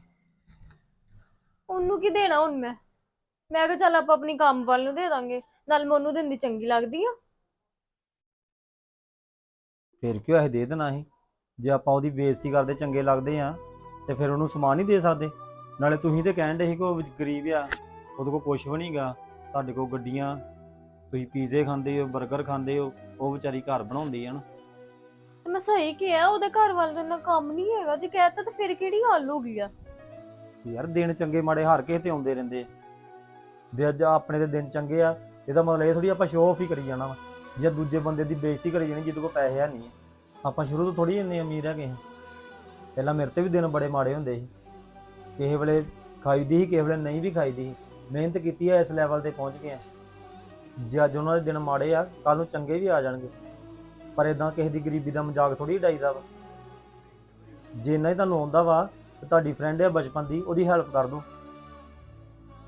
ਉਹਨੂੰ ਕੀ ਦੇਣਾ ਹੁਣ ਮੈਂ? ਮੈਂ ਕਿਹਾ ਚੱਲ ਆਪਾਂ ਆਪਣੀ ਕੰਮ ਵਾਲੀ ਨੂੰ ਦੇ ਦਾਂਗੇ ਨਾਲ ਮੈਂ ਉਹਨੂੰ ਦਿੰਦੀ ਚੰਗੀ ਲੱਗਦੀ ਆ। ਫਿਰ ਕਿਉਂ ਇਹ ਦੇ ਦੇਣਾ ਸੀ? ਜੇ ਆਪਾਂ ਉਹਦੀ ਬੇਇੱਜ਼ਤੀ ਕਰਦੇ ਚੰਗੇ ਲੱਗਦੇ ਆ ਤੇ ਫਿਰ ਉਹਨੂੰ ਸਮਾਨ ਨਹੀਂ ਦੇ ਸਕਦੇ। ਨਾਲੇ ਤੁਸੀਂ ਤੇ ਕਹਿਣ ਦੇ ਸੀ ਕਿ ਉਹ ਗਰੀਬ ਆ ਉਹਦੇ ਕੋਲ ਕੁਝ ਵੀ ਨਹੀਂਗਾ। ਤੁਹਾਡੇ ਕੋਲ ਗੱਡੀਆਂ ਤੁਸੀਂ ਪੀਜ਼ੇ ਖਾਂਦੇ ਹੋ 버ਗਰ ਖਾਂਦੇ ਹੋ ਉਹ ਵਿਚਾਰੀ ਘਰ ਬਣਾਉਂਦੀ ਆ ਨਾ। ਤੇ ਮੈਂ ਸਹੀ ਕਿਹਾ ਉਹਦੇ ਘਰ ਵਾਲੇ ਦਾ ਨਾ ਕੰਮ ਨਹੀਂ ਹੈਗਾ। ਜੇ ਕਹਿਤਾ ਤਾਂ ਫਿਰ ਕਿਹੜੀ ਗੱਲ ਹੋ ਗਈ ਆ? ਯਾਰ ਦਿਨ ਚੰਗੇ ਮਾੜੇ ਹਰ ਕਿਸੇ ਤੇ ਆਉਂਦੇ ਰਹਿੰਦੇ। ਆ ਜੇ ਅੱਜ ਆਪਣੇ ਦੇ ਦਿਨ ਚੰਗੇ ਆ, ਇਹਦਾ ਮਤਲਬ ਇਹ ਥੋੜੀ ਆਪਾਂ ਸ਼ੋਅ ਆਫ ਹੀ ਕਰੀ ਜਾਣਾ ਵਾ, ਜੇ ਦੂਜੇ ਬੰਦੇ ਦੀ ਬੇਇੱਜ਼ਤੀ ਕਰੀ ਜਾਣੀ ਜਿਹਦੇ ਕੋਲ ਪੈਸੇ ਹੈ ਨਹੀਂ ਆਪਾਂ ਸ਼ੁਰੂ ਤੋਂ ਥੋੜੀ ਇੰਨੇ ਅਮੀਰ ਹੈਗੇ ਹਾਂ ਪਹਿਲਾਂ ਮੇਰੇ ਤੇ ਵੀ ਦਿਨ ਬੜੇ ਮਾੜੇ ਹੁੰਦੇ ਸੀ। ਕਿਸੇ ਵੇਲੇ ਖਾਈਦੀ ਸੀ, ਕਿਸੇ ਵੇਲੇ ਨਹੀਂ ਵੀ ਖਾਈਦੀ ਸੀ। ਮਿਹਨਤ ਕੀਤੀ ਹੈ ਇਸ ਲੈਵਲ ਤੇ ਪਹੁੰਚ ਗਏ ਆ। ਜੇ ਅੱਜ ਉਹਨਾਂ ਦੇ ਦਿਨ ਮਾੜੇ ਆ ਕੱਲ ਨੂੰ ਚੰਗੇ ਵੀ ਆ ਜਾਣਗੇ। ਪਰ ਇਦਾਂ ਕਿਸੇ ਦੀ ਗਰੀਬੀ ਦਾ ਮਜ਼ਾਕ ਥੋੜੀ ਡਾਈਦਾ ਵਾ। ਜੇ ਨਹੀਂ ਤੁਹਾਨੂੰ ਆਉਂਦਾ ਵਾ, ਤੇ ਤੁਹਾਡੀ ਫਰੈਂਡ ਹੈ ਬਚਪਨ ਦੀ, ਉਹਦੀ ਹੈਲਪ ਕਰ ਦੋ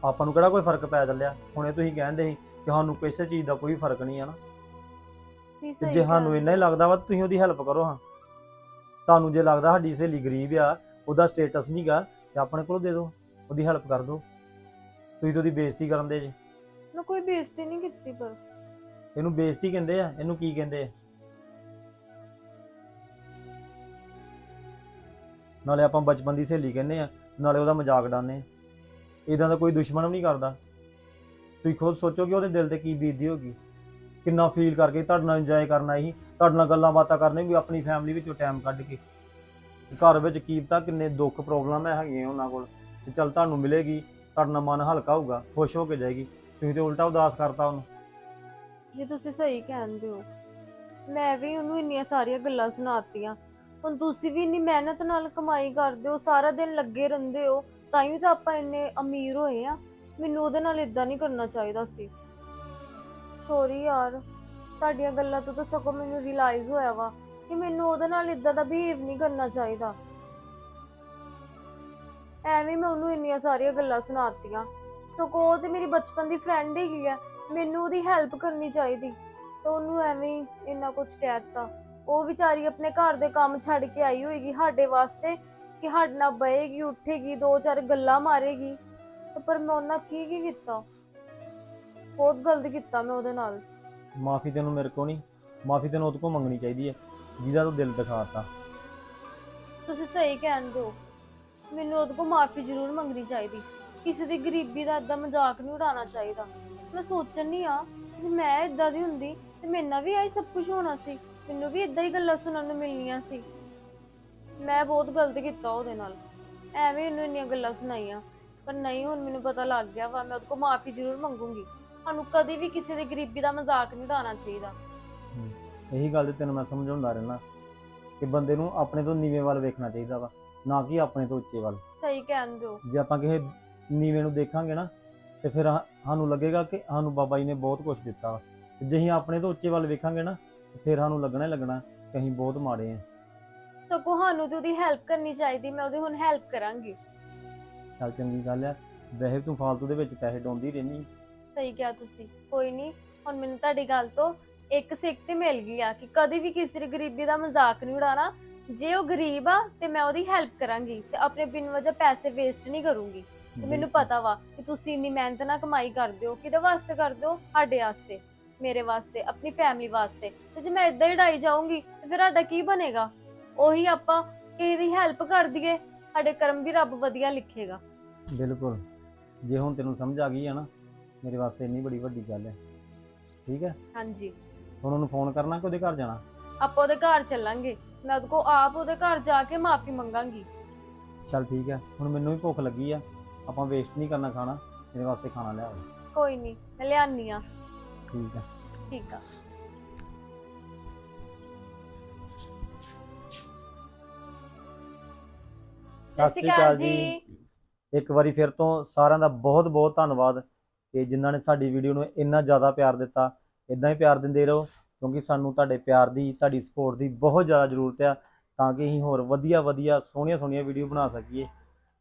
ਆਪਾਂ ਨੂੰ ਕਿਹੜਾ ਕੋਈ ਫ਼ਰਕ ਪੈ ਚੱਲਿਆ? ਹੁਣੇ ਤੁਸੀਂ ਕਹਿੰਦੇ ਸੀ ਕਿ ਸਾਨੂੰ ਕਿਸੇ ਚੀਜ਼ ਦਾ ਕੋਈ ਫ਼ਰਕ ਨਹੀਂ ਆ ਨਾ। ਤੇ ਸਹੀ ਜੇ ਸਾਨੂੰ ਇੰਨਾ ਹੀ ਲੱਗਦਾ ਵਾ ਤਾਂ ਤੁਸੀਂ ਉਹਦੀ ਹੈਲਪ ਕਰੋ ਹਾਂ। ਤੁਹਾਨੂੰ ਜੇ ਲੱਗਦਾ ਸਾਡੀ ਸਹੇਲੀ ਗਰੀਬ ਆ ਉਹਦਾ ਸਟੇਟਸ ਨਹੀਂਗਾ ਤੇ ਆਪਣੇ ਕੋਲ ਦੇ ਦਿਓ ਉਹਦੀ ਹੈਲਪ ਕਰ ਦਿਓ ਤੁਸੀਂ ਤਾਂ ਉਹਦੀ ਬੇਇੱਜ਼ਤੀ ਕਰਨ ਦੇ ਜੇ। ਮੈਂ ਕੋਈ ਬੇਇੱਜ਼ਤੀ ਨਹੀਂ ਕੀਤੀ ਪਰ। ਇਹਨੂੰ ਬੇਇੱਜ਼ਤੀ ਕਹਿੰਦੇ ਆ ਇਹਨੂੰ ਕੀ ਕਹਿੰਦੇ ਆ? ਨਾਲੇ ਆਪਾਂ ਬਚਪਨ ਦੀ ਸਹੇਲੀ ਕਹਿੰਦੇ ਆ ਨਾਲੇ ਉਹਦਾ ਮਜ਼ਾਕ ਡਾਨੇ ਇਦਾਂ ਦਾ ਕੋਈ ਦੁਸ਼ਮਣ ਵੀ ਨਹੀਂ ਕਰਦਾ। ਤੁਸੀਂ ਖੁਦ ਸੋਚੋ ਕਿ ਉਹਦੇ ਦਿਲ ਤੇ ਕੀ ਬੀਤਦੀ ਹੋਗੀ ਕਿੰਨਾ ਫੀਲ ਕਰਕੇ ਤੁਹਾਡੇ ਨਾਲ ਇੰਜੋਏ ਕਰਨਾ ਸੀ। ਤੁਹਾਡੇ ਨਾਲ ਗੱਲਾਂ ਬਾਤਾਂ ਕਰਨੇ ਵੀ ਆਪਣੀ ਫੈਮਿਲੀ ਵਿੱਚੋਂ ਟਾਈਮ ਕੱਢ ਕੇ। ਘਰ ਵਿੱਚ ਕੀ ਪਤਾ ਕਿੰਨੇ ਦੁੱਖ ਪ੍ਰੋਬਲਮ ਹੈ ਹੈਗੀਆਂ ਉਹਨਾਂ ਕੋਲ। ਤੇ ਚੱਲ ਤੁਹਾਨੂੰ ਮਿਲੇਗੀ, ਤੁਹਾਡਾ ਨਾਲ ਮਨ ਹਲਕਾ ਹੋਊਗਾ, ਖੁਸ਼ ਹੋ ਕੇ ਜਾਏਗੀ। ਤੁਸੀਂ ਤੇ ਉਲਟਾ ਉਦਾਸ ਕਰਤਾ ਉਹਨੂੰ। ਜੇ ਤੁਸੀਂ ਸਹੀ ਕਹਿੰਦੇ ਹੋ, ਮੈਂ ਵੀ ਉਹਨੂੰ ਇੰਨੀਆਂ ਸਾਰੀਆਂ ਗੱਲਾਂ ਸੁਣਾਤੀਆਂ। ਹੁਣ ਤੁਸੀਂ ਵੀ ਇੰਨੀ ਮਿਹਨਤ ਨਾਲ ਕਮਾਈ ਕਰਦੇ ਹੋ, ਸਾਰਾ ਦਿਨ ਲੱਗੇ ਰਹਿੰਦੇ ਹੋ। ਤਾਂ ਤਾਂ ਆਪਾਂ ਇੰਨੇ ਅਮੀਰ ਹੋਏ ਆ। ਮੈਨੂੰ ਉਹਦੇ ਨਾਲ ਇਦਾਂ ਨਹੀਂ ਕਰਨਾ ਚਾਹੀਦਾ ਸੀ। ਸੌਰੀ ਯਾਰ, ਤੁਹਾਡੀਆਂ ਗੱਲਾਂ ਤੋਂ ਤਾਂ ਸਗੋਂ ਮੈਨੂੰ ਰਿਅਲਾਈਜ਼ ਹੋਇਆ ਵਾ ਕਿ ਮੈਨੂੰ ਉਹਦੇ ਨਾਲ ਇਦਾਂ ਦਾ ਬਿਹੇਵ ਨਹੀਂ ਕਰਨਾ ਚਾਹੀਦਾ। ਐਵੇਂ ਮੈਂ ਉਹਨੂੰ ਇੰਨੀਆਂ ਸਾਰੀਆਂ ਗੱਲਾਂ ਸੁਣਾਤੀਆਂ। ਸਗੋਂ ਉਹ ਤੇ ਮੇਰੀ ਬਚਪਨ ਦੀ ਫਰੈਂਡ ਹੈਗੀ ਆ, ਮੈਨੂੰ ਉਹਦੀ ਹੈਲਪ ਕਰਨੀ ਚਾਹੀਦੀ। ਤੇ ਉਹਨੂੰ ਐਵੇਂ ਹੀ ਇੰਨਾ ਕੁਝ ਦਿੱਤਾ। ਉਹ ਵਿਚਾਰੀ ਆਪਣੇ ਘਰ ਦੇ ਕੰਮ ਛੱਡ ਕੇ ਆਈ ਹੋਏਗੀ ਸਾਡੇ ਵਾਸਤੇ ਕਿ ਸਾਡੇ ਨਾਲ ਬਹੇਗੀ ਉੱਠੇਗੀ ਦੋ ਚਾਰ ਗੱਲਾਂ ਮਾਰੇਗੀ। ਤੇ ਪਰ ਮੈਂ ਉਹਨਾਂ ਕੀ ਕੀ ਕੀਤਾ? ਬਹੁਤ ਗਲਤ ਕੀਤਾ ਮੈਂ ਉਹਦੇ ਨਾਲ। ਮਾਫੀ ਤੈਨੂੰ ਮੇਰੇ ਕੋ ਨਹੀਂ ਮਾਫੀ ਤੈਨੂੰ ਉਹਦੇ ਕੋਲ ਮੰਗਣੀ ਚਾਹੀਦੀ ਹੈ ਜਿਹਦਾ ਤੂੰ ਦਿਲ ਦਿਖਾਤਾ ਤੁਸੀਂ ਸਹੀ ਕਹਿੰਦੇ ਹੋ ਮੈਨੂੰ ਉਹਦੇ ਕੋਲ ਮਾਫੀ ਜ਼ਰੂਰ ਮੰਗਣੀ ਚਾਹੀਦੀ। ਕਿਸੇ ਦੀ ਗਰੀਬੀ ਦਾ ਏਦਾਂ ਮਜ਼ਾਕ ਨਹੀਂ ਉਡਾਉਣਾ ਚਾਹੀਦਾ। ਮੈਂ ਸੋਚਣੀ ਆ ਜੇ ਮੈਂ ਇਦਾਂ ਦੀ ਹੁੰਦੀ ਤੇ ਮੇਰੇ ਨਾਲ ਵੀ ਆਈ ਸਭ ਕੁਝ ਹੋਣਾ ਸੀ। ਮੈਨੂੰ ਵੀ ਇਦਾਂ ਹੀ ਗੱਲਾਂ ਸੁਣਨ ਨੂੰ ਮਿਲਣੀਆਂ ਸੀ। ਮੈਂ ਬਹੁਤ ਗਲਤ ਕੀਤਾ ਉਹਦੇ ਨਾਲ। ਐਵੇਂ ਇਹਨੂੰ ਇੰਨੀਆਂ ਗੱਲਾਂ ਸੁਣਾਈਆਂ ਪਰ ਨਹੀਂ ਹੁਣ ਮੈਨੂੰ ਪਤਾ ਲੱਗ ਗਿਆ ਵਾ ਮੈਂ ਉਹਦੇ ਕੋਲ ਮਾਫੀ ਜ਼ਰੂਰ ਮੰਗੂੰਗੀ। ਸਾਨੂੰ ਕਦੇ ਵੀ ਕਿਸੇ ਦੀ ਗਰੀਬੀ ਦਾ ਮਜ਼ਾਕ ਨਹੀਂ ਉਡਾਉਣਾ ਚਾਹੀਦਾ। ਇਹੀ ਗੱਲ ਤੇ ਤੈਨੂੰ ਮੈਂ ਸਮਝਾਉਂਦਾ ਰਹਿਣਾ ਕਿ ਬੰਦੇ ਨੂੰ ਆਪਣੇ ਤੋਂ ਨੀਵੇਂ ਵੱਲ ਵੇਖਣਾ ਚਾਹੀਦਾ ਵਾ ਨਾ ਕਿ ਆਪਣੇ ਤੋਂ ਉੱਚੇ ਵੱਲ। ਸਹੀ ਕਹਿੰਦੇ ਹੋ ਜੇ ਆਪਾਂ ਕਿਸੇ ਨੀਵੇਂ ਨੂੰ ਦੇਖਾਂਗੇ ਨਾ ਤੇ ਫਿਰ ਸਾਨੂੰ ਲੱਗੇਗਾ ਕਿ ਸਾਨੂੰ ਬਾਬਾ ਜੀ ਨੇ ਬਹੁਤ ਕੁਝ ਦਿੱਤਾ ਵਾ। ਤੇ ਜੇ ਅਸੀਂ ਆਪਣੇ ਤੋਂ ਉੱਚੇ ਵੱਲ ਵੇਖਾਂਗੇ ਨਾ ਤੇ ਫਿਰ ਸਾਨੂੰ ਲੱਗਣਾ ਹੀ ਲੱਗਣਾ ਕਿ ਅਸੀਂ ਬਹੁਤ ਮਾੜੇ ਆ। ਸਗੋਂ ਸਾਨੂੰ ਤੇ ਉਹਦੀ ਹੈਲਪ ਕਰਨੀ ਚਾਹੀਦੀ ਮੈਂ ਉਹਦੀ ਹੁਣ ਹੈਲਪ ਕਰਾਂਗੀ। ਚੱਲ ਚੰਗੀ ਗੱਲ ਆ। ਵੈਸੇ ਤੂੰ ਫਾਲਤੂ ਦੇ ਵਿੱਚ ਪੈਸੇ ਡਾਉਂਦੀ ਰਹਿਨੀ ਸਹੀ ਕਿਹਾ ਤੁਸੀਂ। ਕੋਈ ਨਹੀਂ ਹੁਣ ਮੈਨੂੰ ਤੁਹਾਡੀ ਗੱਲ ਤੋਂ ਇੱਕ ਸਿੱਖ ਤੇ ਮਿਲ ਗਈ ਆ ਕਿ ਕਦੇ ਵੀ ਕਿਸੇ ਦੀ ਗਰੀਬੀ ਦਾ ਮਜ਼ਾਕ ਨਹੀਂ ਉਡਾਣਾ ਜੇ ਉਹ ਗਰੀਬ ਆ ਤੇ ਮੈਂ ਉਹਦੀ ਹੈਲਪ ਕਰਾਂਗੀ ਤੇ ਆਪਣੇ ਬਿਨ ਵਜ੍ਹਾ ਪੈਸੇ ਵੇਸਟ ਨਹੀਂ ਕਰੂੰਗੀ। ਤੇ ਮੈਨੂੰ ਪਤਾ ਵਾ ਕਿ ਤੁਸੀਂ ਇੰਨੀ ਮਿਹਨਤ ਨਾਲ ਕਮਾਈ ਕਰਦੇ ਹੋ ਕਿਹਦੇ ਵਾਸਤੇ ਕਰਦੇ ਹੋ? ਸਾਡੇ ਵਾਸਤੇ ਮੇਰੇ ਵਾਸਤੇ ਆਪਣੀ ਫੈਮਿਲੀ ਵਾਸਤੇ। ਤੇ ਜੇ ਮੈਂ ਇਦਾਂ ਹੀ ਡਾਈ ਜਾਊਂਗੀ ਤੇ ਫਿਰ ਸਾਡਾ ਕੀ ਬਣੇਗਾ? ਉਹੀ ਆਪਾਂ ਕਿਸੇ ਦੀ ਹੈਲਪ ਕਰ ਦਈਏ ਸਾਡੇ ਕਰਮ ਵੀ ਰੱਬ ਵਧੀਆ ਲਿਖੇਗਾ। ਬਿਲਕੁਲ। ਜੇ ਹੁਣ ਤੈਨੂੰ ਸਮਝ ਆ ਗਈ ਆ ਨਾ ਮੇਰੇ ਵਾਸਤੇ ਇੰਨੀ ਬੜੀ ਵੱਡੀ ਗੱਲ ਹੈ। ਠੀਕ ਹੈ? ਹਾਂਜੀ। ਹੁਣ ਉਹਨੂੰ ਫੋਨ ਕਰਨਾ ਕਿ ਉਹਦੇ ਘਰ ਜਾਣਾ? ਆਪਾਂ ਉਹਦੇ ਘਰ ਚੱਲਾਂਗੇ। ਮੈਂ ਉਹਦੇ ਕੋ ਆਪ ਉਹਦੇ ਘਰ ਜਾ ਕੇ ਮਾਫੀ ਮੰਗਾਂਗੀ। ਚੱਲ ਠੀਕ ਹੈ। ਹੁਣ ਮੈਨੂੰ ਵੀ ਭੁੱਖ ਲੱਗੀ ਆ। ਆਪਾਂ ਵੇਸਟ ਨਹੀਂ ਕਰਨਾ ਖਾਣਾ। ਮੇਰੇ ਵਾਸਤੇ ਖਾਣਾ ਲਿਆ ਕੋਈ ਨਹੀਂ ਮੈਂ ਲਿਆਨੀ ਆ। ਠੀਕ ਹੈ। ਠੀਕ ਆ। ਸਤਿ ਸ਼੍ਰੀ ਅਕਾਲ ਜੀ। ਇੱਕ ਵਾਰੀ ਫਿਰ ਤੋਂ ਸਾਰਿਆਂ ਦਾ ਬਹੁਤ ਬਹੁਤ ਧੰਨਵਾਦ ਕਿ ਜਿਨ੍ਹਾਂ ਨੇ ਸਾਡੀ ਵੀਡੀਓ ਨੂੰ ਇੰਨਾ ਜ਼ਿਆਦਾ ਪਿਆਰ ਦਿੱਤਾ। ਇਦਾਂ ਹੀ ਪਿਆਰ ਦਿੰਦੇ ਰਹੋ, ਕਿਉਂਕਿ ਸਾਨੂੰ ਤੁਹਾਡੇ ਪਿਆਰ ਦੀ, ਤੁਹਾਡੀ ਸਪੋਰਟ ਦੀ ਬਹੁਤ ਜ਼ਿਆਦਾ ਜ਼ਰੂਰਤ ਆ, ਤਾਂ ਕਿ ਅਸੀਂ ਹੋਰ ਵਧੀਆ ਵਧੀਆ, ਸੋਹਣੀਆਂ ਸੋਹਣੀਆਂ ਵੀਡੀਓ ਬਣਾ ਸਕੀਏ।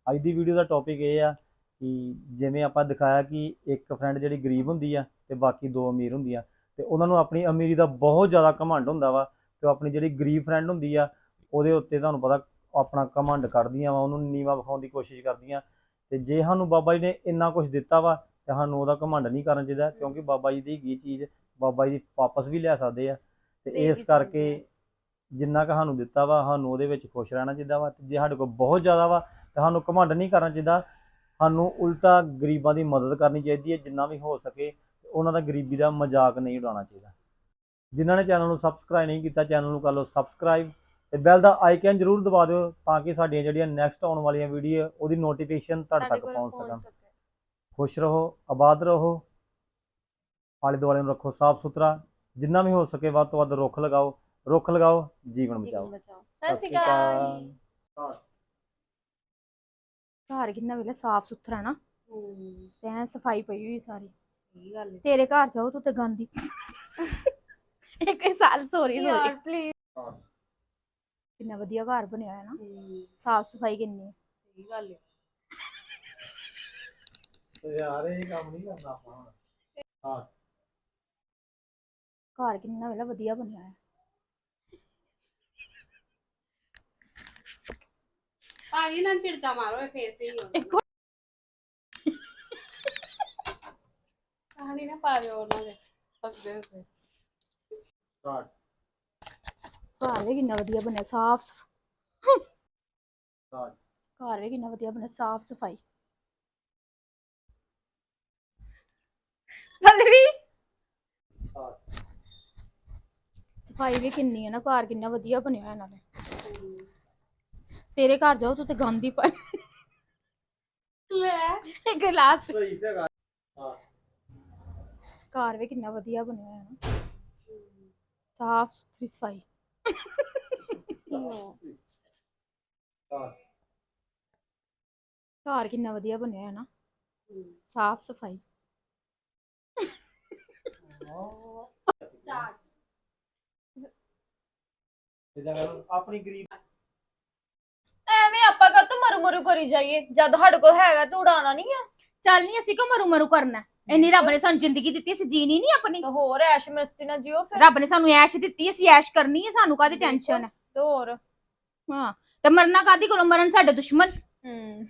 ਅੱਜ ਦੀ ਵੀਡੀਓ ਦਾ ਟੌਪਿਕ ਇਹ ਆ ਕਿ ਜਿਵੇਂ ਆਪਾਂ ਦਿਖਾਇਆ ਕਿ ਇੱਕ ਫਰੈਂਡ ਜਿਹੜੀ ਗਰੀਬ ਹੁੰਦੀ ਆ ਤੇ ਬਾਕੀ ਦੋ ਅਮੀਰ ਹੁੰਦੀਆਂ, ਤੇ ਉਹਨਾਂ ਨੂੰ ਆਪਣੀ ਅਮੀਰੀ ਦਾ ਬਹੁਤ ਜ਼ਿਆਦਾ ਘਮੰਡ ਹੁੰਦਾ ਵਾ, ਤੇ ਉਹ ਆਪਣੀ ਜਿਹੜੀ ਗਰੀਬ ਫਰੈਂਡ ਹੁੰਦੀ ਆ, ਉਹਦੇ ਉੱਤੇ ਤੁਹਾਨੂੰ ਪਤਾ ਆਪਣਾ ਘਮੰਡ ਕਰਦੀਆਂ ਵਾ ਉਹਨੂੰ ਨੀਵਾ ਵਿਖਾਉਣ ਦੀ ਕੋਸ਼ਿਸ਼ ਕਰਦੀਆਂ। ਤੇ ਜੇ ਸਾਨੂੰ ਬਾਬਾ ਜੀ ਨੇ ਇੰਨਾ ਕੁਝ ਦਿੱਤਾ ਵਾ ਤੇ ਸਾਨੂੰ ਉਹਦਾ ਘਮੰਡ ਨਹੀਂ ਕਰਨਾ ਚਾਹੀਦਾ ਕਿਉਂਕਿ ਬਾਬਾ ਜੀ ਦੀ ਹੈਗੀ ਚੀਜ਼ ਬਾਬਾ ਜੀ ਵਾਪਸ ਵੀ ਲੈ ਸਕਦੇ ਆ। ਤੇ ਇਸ ਕਰਕੇ ਜਿੰਨਾ ਕੁ ਸਾਨੂੰ ਦਿੱਤਾ ਵਾ ਸਾਨੂੰ ਉਹਦੇ ਵਿੱਚ ਖੁਸ਼ ਰਹਿਣਾ ਚਾਹੀਦਾ ਵਾ। ਤੇ ਜੇ ਸਾਡੇ ਕੋਲ ਬਹੁਤ ਜ਼ਿਆਦਾ ਵਾ ਤੇ ਸਾਨੂੰ ਘਮੰਡ ਨਹੀਂ ਕਰਨਾ ਚਾਹੀਦਾ। ਸਾਨੂੰ ਉਲਟਾ ਗਰੀਬਾਂ ਦੀ ਮਦਦ ਕਰਨੀ ਚਾਹੀਦੀ ਹੈ ਜਿੰਨਾ ਵੀ ਹੋ ਸਕੇ ਉਹਨਾਂ ਦਾ ਗਰੀਬੀ ਦਾ ਮਜ਼ਾਕ ਨਹੀਂ ਉਡਾਉਣਾ ਚਾਹੀਦਾ। ਜਿਨ੍ਹਾਂ ਨੇ ਚੈਨਲ ਨੂੰ ਸਬਸਕ੍ਰਾਈਬ ਨਹੀਂ ਕੀਤਾ ਚੈਨਲ ਨੂੰ ਕਰ ਲਓ ਸਬਸਕ੍ਰਾਈਬ ਤੇ ਬੈਲ ਦਾ ਆਈਕਨ ਜ਼ਰੂਰ ਦਬਾ ਦਿਓ ਤਾਂ ਕਿ ਸਾਡੀਆਂ ਜਿਹੜੀਆਂ ਨੈਕਸਟ ਆਉਣ ਵਾਲੀਆਂ ਵੀਡੀਓ ਉਹਦੀ ਨੋਟੀਫਿਕੇਸ਼ਨ ਤੁਹਾਡੇ ਤੱਕ ਪਹੁੰਚ ਸਕਣ। ਸਕੇ। ਖੁਸ਼ ਰਹੋ ਆਬਾਦ ਰਹੋ ਆਲੇ ਦੁਆਲੇ ਨੂੰ ਰੱਖੋ ਸਾਫ਼ ਸੁਥਰਾ ਜਿੰਨਾ ਵੀ ਹੋ ਸਕੇ ਵੱਧ ਤੋਂ ਵੱਧ ਰੁੱਖ ਲਗਾਓ ਰੁੱਖ ਲਗਾਓ ਜੀਵਨ ਬਚਾਓ। ਸਤਿ ਸ਼੍ਰੀ ਅਕਾਲ। ਘਰ ਕਿੰਨਾ ਵੇਲੇ ਸਾਫ਼ ਸੁਥਰਾ ਨਾ? ਸੈਨ ਸਫ਼ਾਈ ਪਈ ਹੋਈ ਸਾਰੀ। ਸਹੀ ਗੱਲ ਹੈ ਤੇਰੇ ਘਰ ਜਾਓ ਤੂੰ ਤੇ ਗੰਦੀ ਇੱਕ ਸਾਲ ਸੋਰੀ ਸੋਰੀ। ਯਾਰ ਪਲੀਜ਼ ਕਿੰਨਾ ਵਧੀਆ ਘਰ ਬਣਿਆ ਹੈ ਨਾ। ਸਾਫ਼ ਸਫ਼ਾਈ ਕਿੰਨੀ ਹੈ ਸਹੀ ਗੱਲ ਹੈ ਯਾਰ ਇਹ ਕੰਮ ਨਹੀਂ ਕਰਨਾ ਆਪਾਂ ਹੁਣ। ਹਾਂ। ਘਰ ਕਿੰਨਾ ਵੇਲੇ ਵਧੀਆ ਬਣਿਆ ਹੈ ਭਾਜੀ ਨਾਲ ਝਿੜਕਾ ਮਾਰੋ ਇਹ ਫੇਰ ਸਹੀ ਹੋ ਇੱਕ ਕਹਾਣੀ ਨਾ ਪਾ ਦਿਓ ਉਹਨਾਂ ਦੇ। ਹੱਸਦੇ ਹੱਸਦੇ ਸਟਾਰਟ ਘਰ ਵੀ ਕਿੰਨਾ ਵਧੀਆ ਬਣਿਆ ਸਾਫ਼ ਘਰ। ਵੀ ਕਿੰਨਾ ਵਧੀਆ ਬਣਿਆ ਸਾਫ਼ ਸਫ਼ਾਈ। ਪਲਵੀ ਸਫ਼ਾਈ ਵੀ ਕਿੰਨੀ ਹੈ ਨਾ ਘਰ ਕਿੰਨਾ ਵਧੀਆ ਬਣਿਆ ਇਹਨਾਂ ਨੇ। ਤੇਰੇ ਘਰ ਜਾਓ ਤੂੰ ਤੇ ਗੰਦੀ ਪਾ ਲੈ ਇੱਕ ਲਾਸਟ ਸਹੀ ਤੇ ਗੱਲ। ਹਾਂ। ਘਰ ਵੀ ਕਿੰਨਾ ਵਧੀਆ ਬਣਿਆ ਹੈ ਨਾ। ਸਾਫ਼ ਸੁਥਰੀ ਸਫ਼ਾਈ। ਘਰ ਕਿੰਨਾ ਵਧੀਆ ਬਣਿਆ ਹੈ ਨਾ। ਸਾਫ਼ ਸਫ਼ਾਈ। ਇਦਾਂ ਕਰ ਆਪਣੀ ਗਰੀਬ ਐਵੇਂ ਆਪਾਂ ਕਾ ਮਰੂ ਮਰੂ ਕਰੀ ਜਾਈਏ। ਜਦ ਸਾਡੇ ਕੋਲ ਹੈਗਾ ਤੇ ਉਡਾਣਾ ਨਹੀਂ ਆ। ਚੱਲ ਨਹੀਂ ਅਸੀਂ ਕਿਉਂ ਮਰੂ ਮਰੂ ਕਰਨਾ ਹੈ? ਇੰਨੀ ਰੱਬ ਨੇ ਸਾਨੂੰ ਜ਼ਿੰਦਗੀ ਦਿੱਤੀ ਅਸੀਂ ਜੀਣੀ ਨਹੀਂ ਆਪਣੀ। ਤੇ ਹੋਰ ਐਸ਼ ਮਸਤੀ ਨਾਲ ਜਿਓ ਫਿਰ। ਰੱਬ ਨੇ ਸਾਨੂੰ ਐਸ਼ ਦਿੱਤੀ ਅਸੀਂ ਐਸ਼ ਕਰਨੀ ਹੈ ਸਾਨੂੰ ਕਾਦੀ ਟੈਨਸ਼ਨ ਹੈ ਤੇ ਹੋਰ? ਹਾਂ ਤੇ ਮਰਨਾ ਕਾਦੀ ਕੋਲੋਂ? ਮਰਨ ਸਾਡੇ ਦੁਸ਼ਮਣ। ਹੂੰ।